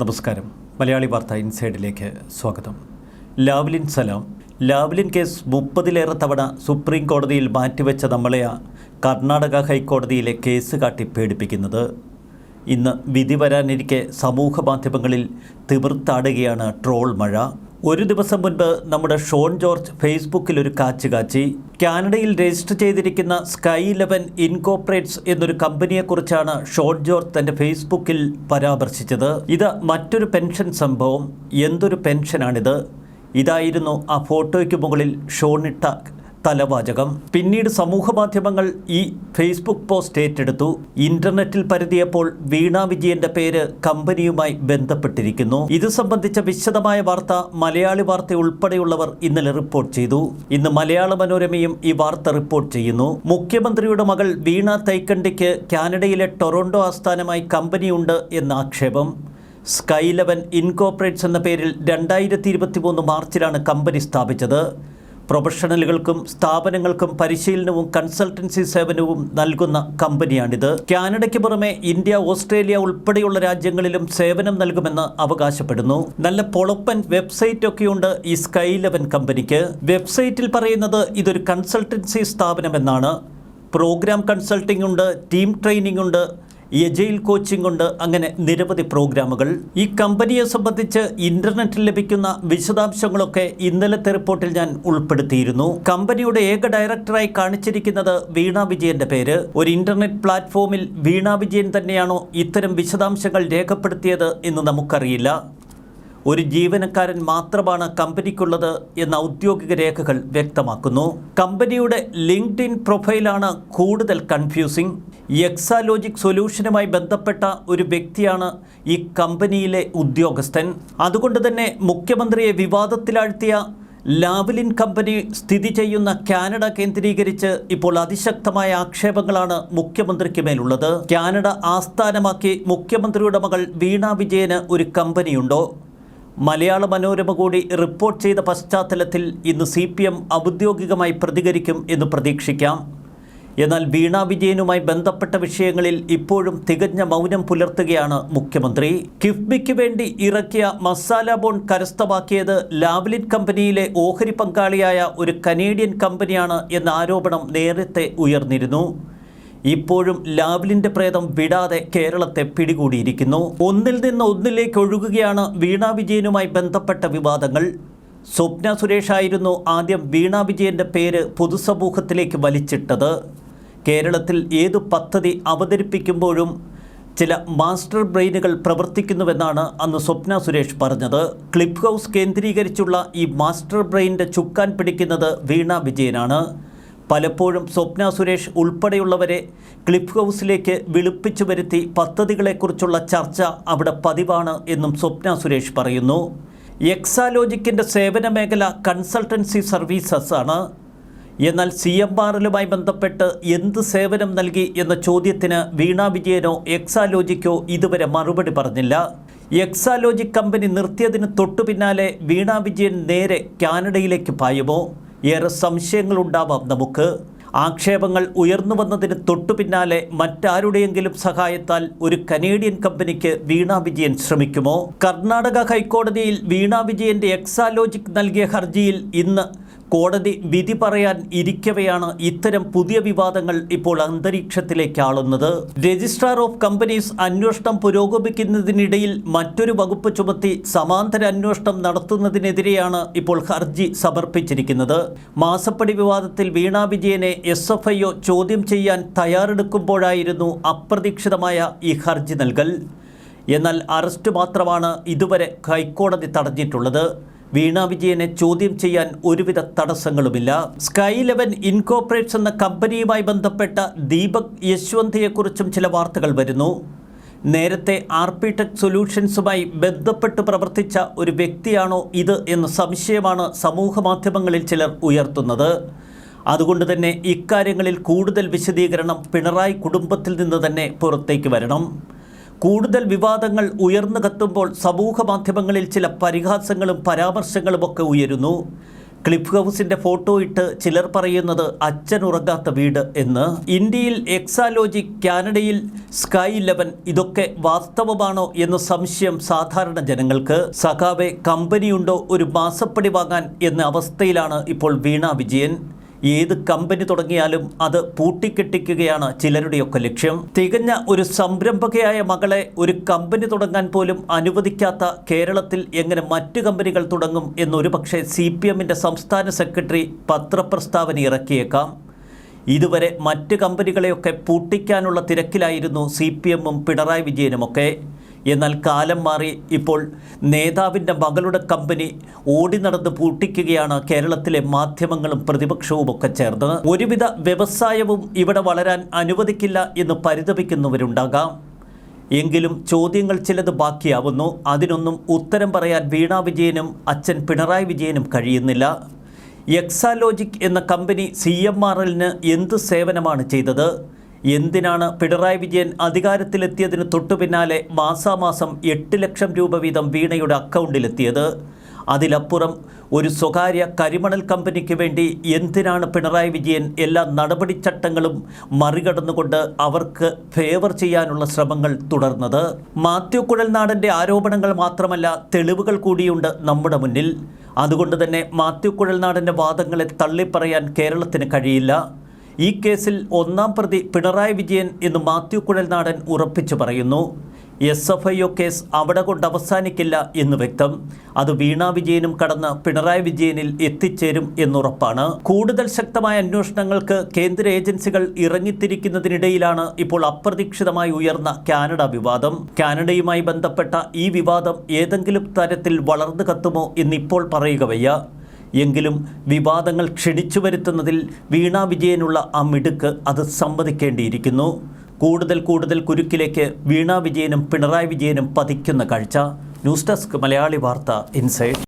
നമസ്കാരം. മലയാളി വാർത്ത ഇൻസൈഡിലേക്ക് സ്വാഗതം. ലാവ്ലിൻ സലാം. ലാവ്ലിൻ കേസ് മുപ്പതിലേറെ തവണ സുപ്രീം കോടതിയിൽ മാറ്റിവെച്ച നമ്മളെയാ കർണാടക ഹൈക്കോടതിയിലെ കേസ് കാട്ടി പേടിപ്പിക്കുന്നത്. ഇന്ന് വിധി വരാനിരിക്കെ സമൂഹ മാധ്യമങ്ങളിൽ തിമിർത്താടുകയാണ് ട്രോൾ മഴ. ഒരു ദിവസം മുൻപ് നമ്മുടെ ഷോൺ ജോർജ് ഫേസ്ബുക്കിൽ ഒരു കാച്ച് കാച്ചി. കാനഡയിൽ രജിസ്റ്റർ ചെയ്തിരിക്കുന്ന സ്കൈ ഇലവൻ ഇൻകോപ്പറേറ്റ്സ് എന്നൊരു കമ്പനിയെക്കുറിച്ചാണ് ഷോൺ ജോർജ് തന്റെ ഫേസ്ബുക്കിൽ പരാമർശിച്ചത്. ഇത് മറ്റൊരു പെൻഷൻ സംഭവം എന്തൊരു പെൻഷനാണിത്? ഇതായിരുന്നു ആ ഫോട്ടോയ്ക്ക് മുകളിൽ ഷോണിട്ട തലവാചകം. പിന്നീട് സമൂഹ മാധ്യമങ്ങൾ ഈ ഫേസ്ബുക്ക് പോസ്റ്റ് ഏറ്റെടുത്തു. ഇന്റർനെറ്റിൽ പരതിയപ്പോൾ വീണ വിജയന്റെ പേര് കമ്പനിയുമായി ബന്ധപ്പെട്ടിരിക്കുന്നു. ഇത് സംബന്ധിച്ച വിശദമായ വാർത്ത മലയാളി വാർത്ത ഉൾപ്പെടെയുള്ളവർ ഇന്നലെ റിപ്പോർട്ട് ചെയ്തു. ഇന്ന് മലയാള മനോരമയും ഈ വാർത്ത റിപ്പോർട്ട് ചെയ്യുന്നു. മുഖ്യമന്ത്രിയുടെ മകൾ വീണ തൈക്കണ്ടിക്ക് കാനഡയിലെ ടൊറോണ്ടോ ആസ്ഥാനമായി കമ്പനിയുണ്ട് എന്ന ആക്ഷേപം. സ്കൈ ലെവൻ ഇൻകോപ്പറേറ്റ്സ് എന്ന പേരിൽ രണ്ടായിരത്തി ഇരുപത്തി മൂന്ന് മാർച്ചിലാണ് കമ്പനി സ്ഥാപിച്ചത്. പ്രൊഫഷണലുകൾക്കും സ്ഥാപനങ്ങൾക്കും പരിശീലനവും കൺസൾട്ടൻസി സേവനവും നൽകുന്ന കമ്പനിയാണിത്. കാനഡയ്ക്ക് പുറമെ ഇന്ത്യ ഓസ്ട്രേലിയ ഉൾപ്പെടെയുള്ള രാജ്യങ്ങളിലും സേവനം നൽകുമെന്ന് അവകാശപ്പെടുന്നു. നല്ല പൊളപ്പൻ വെബ്സൈറ്റ് ഒക്കെയുണ്ട് ഈ സ്കൈ ലെവൻ കമ്പനിക്ക്. വെബ്സൈറ്റിൽ പറയുന്നത് ഇതൊരു കൺസൾട്ടൻസി സ്ഥാപനമെന്നാണ്. പ്രോഗ്രാം കൺസൾട്ടിംഗ് ഉണ്ട് ടീം ട്രെയിനിംഗ് ഉണ്ട് എജൈൽ കോച്ചിംഗ് കൊണ്ട് അങ്ങനെ നിരവധി പ്രോഗ്രാമുകൾ. ഈ കമ്പനിയെ സംബന്ധിച്ച് ഇന്റർനെറ്റിൽ ലഭിക്കുന്ന വിശദാംശങ്ങളൊക്കെ ഇന്നലത്തെ റിപ്പോർട്ടിൽ ഞാൻ ഉൾപ്പെടുത്തിയിരുന്നു. കമ്പനിയുടെ ഏക ഡയറക്ടറായി കാണിച്ചിരിക്കുന്നത് വീണ വിജയന്റെ പേര്. ഒരു ഇന്റർനെറ്റ് പ്ലാറ്റ്ഫോമിൽ വീണ വിജയൻ തന്നെയാണോ ഇത്തരം വിശദാംശങ്ങൾ രേഖപ്പെടുത്തിയത് എന്ന് നമുക്കറിയില്ല. ഒരു ജീവനക്കാരൻ മാത്രമാണ് കമ്പനിക്കുള്ളത് എന്ന ഔദ്യോഗിക രേഖകൾ വ്യക്തമാക്കുന്നു. കമ്പനിയുടെ ലിങ്ക്ഡ് ഇൻ പ്രൊഫൈലാണ് കൂടുതൽ കൺഫ്യൂസിംഗ്. എക്സാലോജിക് സൊല്യൂഷനുമായി ബന്ധപ്പെട്ട ഒരു വ്യക്തിയാണ് ഈ കമ്പനിയിലെ ഉദ്യോഗസ്ഥൻ. അതുകൊണ്ട് തന്നെ മുഖ്യമന്ത്രിയെ വിവാദത്തിലാഴ്ത്തിയ ലാവലിൻ കമ്പനി സ്ഥിതി ചെയ്യുന്ന കാനഡ കേന്ദ്രീകരിച്ച് ഇപ്പോൾ അതിശക്തമായ ആക്ഷേപങ്ങളാണ് മുഖ്യമന്ത്രിക്ക് മേലുള്ളത്. കാനഡ ആസ്ഥാനമാക്കി മുഖ്യമന്ത്രിയുടെ മകൾ വീണ വിജയന് ഒരു കമ്പനിയുണ്ടോ? മലയാള മനോരമ കൂടി റിപ്പോർട്ട് ചെയ്ത പശ്ചാത്തലത്തിൽ ഇന്ന് സി പി എം ഔദ്യോഗികമായി പ്രതികരിക്കും എന്ന് പ്രതീക്ഷിക്കാം. എന്നാൽ വീണ വിജയനുമായി ബന്ധപ്പെട്ട വിഷയങ്ങളിൽ ഇപ്പോഴും തികഞ്ഞ മൗനം പുലർത്തുകയാണ് മുഖ്യമന്ത്രി. കിഫ്ബിക്ക് വേണ്ടി ഇറക്കിയ മസാല ബോൺ കരസ്ഥമാക്കിയത് ലാവ്ലിൻ കമ്പനിയിലെ ഓഹരി പങ്കാളിയായ ഒരു കനേഡിയൻ കമ്പനിയാണ് എന്ന ആരോപണം നേരത്തെ ഉയർന്നിരുന്നു. ഇപ്പോഴും ലാവ്ലിന്റെ പ്രേതം വിടാതെ കേരളത്തെ പിടികൂടിയിരിക്കുന്നു. ഒന്നിൽ നിന്ന് ഒന്നിലേക്ക് ഒഴുകുകയാണ് വീണ വിജയനുമായി ബന്ധപ്പെട്ട വിവാദങ്ങൾ. സ്വപ്ന സുരേഷായിരുന്നു ആദ്യം വീണ വിജയന്റെ പേര് പൊതുസമൂഹത്തിലേക്ക് വലിച്ചിട്ടത്. കേരളത്തിൽ ഏതു പദ്ധതി അവതരിപ്പിക്കുമ്പോഴും ചില മാസ്റ്റർ ബ്രെയിനുകൾ പ്രവർത്തിക്കുന്നുവെന്നാണ് അന്ന് സ്വപ്ന സുരേഷ് പറഞ്ഞത്. ക്ലിപ്പ് ഹൗസ് കേന്ദ്രീകരിച്ചുള്ള ഈ മാസ്റ്റർ ബ്രെയിനിന്റെ ചുക്കാൻ പിടിക്കുന്നത് വീണ വിജയനാണ്. പലപ്പോഴും സ്വപ്ന സുരേഷ് ഉൾപ്പെടെയുള്ളവരെ ക്ലിഫ് ഹൗസിലേക്ക് വിളിപ്പിച്ചു വരുത്തി പദ്ധതികളെക്കുറിച്ചുള്ള ചർച്ച അവിടെ പതിവാണ് എന്നും സ്വപ്ന സുരേഷ് പറയുന്നു. എക്സാലോജിക്കിന്റെ സേവന മേഖല കൺസൾട്ടൻസി സർവീസസ് ആണ്. എന്നാൽ സി എം ആറിലുമായി ബന്ധപ്പെട്ട് എന്ത് സേവനം നൽകി എന്ന ചോദ്യത്തിന് വീണ വിജയനോ എക്സാലോജിക്കോ ഇതുവരെ മറുപടി പറഞ്ഞില്ല. എക്സാലോജിക് കമ്പനി നിർത്തിയതിന് തൊട്ടു പിന്നാലെ വീണ വിജയൻ നേരെ കാനഡയിലേക്ക് പായുമോ? ഏറെ സംശയങ്ങളുണ്ടാവാം നമുക്ക്. ആക്ഷേപങ്ങൾ ഉയർന്നു വന്നതിന് തൊട്ടു പിന്നാലെ മറ്റാരുടെയെങ്കിലും സഹായത്താൽ ഒരു കനേഡിയൻ കമ്പനിക്ക് വീണ വിജയൻ ശ്രമിക്കുമോ? കർണാടക ഹൈക്കോടതിയിൽ വീണ വിജയന്റെ എക്സാലോജിക് നൽകിയ ഹർജിയിൽ ഇന്ന് കോടതി വിധി പറയാൻ ഇരിക്കവെയാണ് ഇത്തരം പുതിയ വിവാദങ്ങൾ ഇപ്പോൾ അന്തരീക്ഷത്തിലേക്ക് ആളുന്നത്. രജിസ്ട്രാർ ഓഫ് കമ്പനീസ് അന്വേഷണം പുരോഗമിക്കുന്നതിനിടയിൽ മറ്റൊരു വകുപ്പ് ചുമത്തി സമാന്തര അന്വേഷണം നടത്തുന്നതിനെതിരെയാണ് ഇപ്പോൾ ഹർജി സമർപ്പിച്ചിരിക്കുന്നത്. മാസപ്പടി വിവാദത്തിൽ വീണ വിജയനെ എസ് ചോദ്യം ചെയ്യാൻ തയ്യാറെടുക്കുമ്പോഴായിരുന്നു അപ്രതീക്ഷിതമായ ഈ ഹർജി നൽകൽ. എന്നാൽ അറസ്റ്റ് മാത്രമാണ് ഇതുവരെ ഹൈക്കോടതി തടഞ്ഞിട്ടുള്ളത്. വീണ വിജയനെ ചോദ്യം ചെയ്യാൻ ഒരുവിധ തടസ്സങ്ങളുമില്ല. സ്കൈ ലെവൻ ഇൻകോപ്പറേറ്റ്സ് എന്ന കമ്പനിയുമായി ബന്ധപ്പെട്ട ദീപക് യശ്വന്തിയെക്കുറിച്ചും ചില വാർത്തകൾ വരുന്നു. നേരത്തെ ആർപിടെക് സൊല്യൂഷൻസുമായി ബന്ധപ്പെട്ട് പ്രവർത്തിച്ച ഒരു വ്യക്തിയാണോ ഇത് എന്ന സംശയമാണ് സമൂഹ മാധ്യമങ്ങളിൽ ചിലർ ഉയർത്തുന്നത്. അതുകൊണ്ട് തന്നെ ഇക്കാര്യങ്ങളിൽ കൂടുതൽ വിശദീകരണം പിണറായി കുടുംബത്തിൽ നിന്ന് തന്നെ പുറത്തേക്ക് വരണം. കൂടുതൽ വിവാദങ്ങൾ ഉയർന്നു കത്തുമ്പോൾ സമൂഹ മാധ്യമങ്ങളിൽ ചില പരിഹാസങ്ങളും പരാമർശങ്ങളും ഒക്കെ ഉയരുന്നു. ക്ലിഫ് ഹൗസിന്റെ ഫോട്ടോ ഇട്ട് ചിലർ പറയുന്നത് അച്ഛൻ ഉറങ്ങാത്ത വീട് എന്ന്. ഇന്ത്യയിൽ എക്സാലോജി കാനഡയിൽ സ്കൈ ഇലവൻ ഇതൊക്കെ വാസ്തവമാണോ എന്ന സംശയം സാധാരണ ജനങ്ങൾക്ക്. സഖാവെ കമ്പനിയുണ്ടോ ഒരു മാസപ്പടി വാങ്ങാൻ എന്ന അവസ്ഥയിലാണ് ഇപ്പോൾ വീണ വിജയൻ. ഏത് കമ്പനി തുടങ്ങിയാലും അത് പൂട്ടിക്കെട്ടിക്കുകയാണ് ചിലരുടെയൊക്കെ ലക്ഷ്യം. തികഞ്ഞ ഒരു സംരംഭകയായ മകളെ ഒരു കമ്പനി തുടങ്ങാൻ പോലും അനുവദിക്കാത്ത കേരളത്തിൽ എങ്ങനെ മറ്റു കമ്പനികൾ തുടങ്ങും എന്നൊരു പക്ഷേ സി പി എമ്മിന്റെ സംസ്ഥാന സെക്രട്ടറി പത്രപ്രസ്താവന ഇറക്കിയേക്കാം. ഇതുവരെ മറ്റ് കമ്പനികളെയൊക്കെ പൂട്ടിക്കാനുള്ള തിരക്കിലായിരുന്നു സി പി എമ്മും പിണറായി വിജയനുമൊക്കെ. എന്നാൽ കാലം മാറി ഇപ്പോൾ നേതാവിന്റെ മകളുടെ കമ്പനി ഓടി നടന്ന് പൂട്ടിക്കുകയാണ് കേരളത്തിലെ മാധ്യമങ്ങളും പ്രതിപക്ഷവും ഒക്കെ ചേർന്ന് ഒരുവിധ വ്യവസായവും ഇവിടെ വളരാൻ അനുവദിക്കില്ല എന്ന് പരിതപിക്കുന്നവരുണ്ടാകാം. എങ്കിലും ചോദ്യങ്ങൾ ചിലത് ബാക്കിയാവുന്നു. അതിനൊന്നും ഉത്തരം പറയാൻ വീണാ വിജയനും അച്ഛൻ പിണറായി വിജയനും കഴിയുന്നില്ല. എക്സാലോജിക് എന്ന കമ്പനി സി എം ആർ എല്ലിന് എന്ത് സേവനമാണ് ചെയ്തത്? എന്തിനാണ് പിണറായി വിജയൻ അധികാരത്തിലെത്തിയതിന് തൊട്ടു പിന്നാലെ മാസാമാസം എട്ട് ലക്ഷം രൂപ വീതം വീണയുടെ അക്കൗണ്ടിലെത്തിയത്? അതിലപ്പുറം ഒരു സ്വകാര്യ കരിമണൽ കമ്പനിക്ക് വേണ്ടി എന്തിനാണ് പിണറായി വിജയൻ എല്ലാ നടപടിച്ചട്ടങ്ങളും മറികടന്നുകൊണ്ട് അവർക്ക് ഫേവർ ചെയ്യാനുള്ള ശ്രമങ്ങൾ തുടർന്നത്? മാത്യു കുഴൽനാടന്റെ ആരോപണങ്ങൾ മാത്രമല്ല തെളിവുകൾ കൂടിയുണ്ട് നമ്മുടെ മുന്നിൽ. അതുകൊണ്ട് തന്നെ മാത്യു കുഴൽനാടന്റെ വാദങ്ങളെ തള്ളിപ്പറയാൻ കേരളത്തിന് കഴിയില്ല. ഈ കേസിൽ ഒന്നാം പ്രതി പിണറായി വിജയൻ എന്ന് മാത്യു കുഴൽനാടൻ ഉറപ്പിച്ചു പറയുന്നു. S F I O case അവിടെ കൊണ്ട് അവസാനിക്കില്ല എന്ന് വ്യക്തം. അത് വീണ വിജയനും കടന്ന് പിണറായി വിജയനിൽ എത്തിച്ചേരും എന്നുറപ്പാണ്. കൂടുതൽ ശക്തമായ അന്വേഷണങ്ങൾക്ക് കേന്ദ്ര ഏജൻസികൾ ഇറങ്ങിത്തിരിക്കുന്നതിനിടയിലാണ് ഇപ്പോൾ അപ്രതീക്ഷിതമായി ഉയർന്ന കാനഡ വിവാദം. കാനഡയുമായി ബന്ധപ്പെട്ട ഈ വിവാദം ഏതെങ്കിലും തരത്തിൽ വളർന്നു കത്തുമോ എന്നിപ്പോൾ പറയുക വയ്യ. എങ്കിലും വിവാദങ്ങൾ ക്ഷണിച്ചു വരുത്തുന്നതിൽ വീണാ വിജയനുള്ള ആ മിടുക്ക് അത് സമ്മതിക്കേണ്ടിയിരിക്കുന്നു. കൂടുതൽ കൂടുതൽ കുരുക്കിലേക്ക് വീണാ വിജയനും പിണറായി വിജയനും പതിക്കുന്ന കാഴ്ച. ന്യൂസ് ഡെസ്ക് മലയാളി വാർത്ത ഇൻസൈഡ്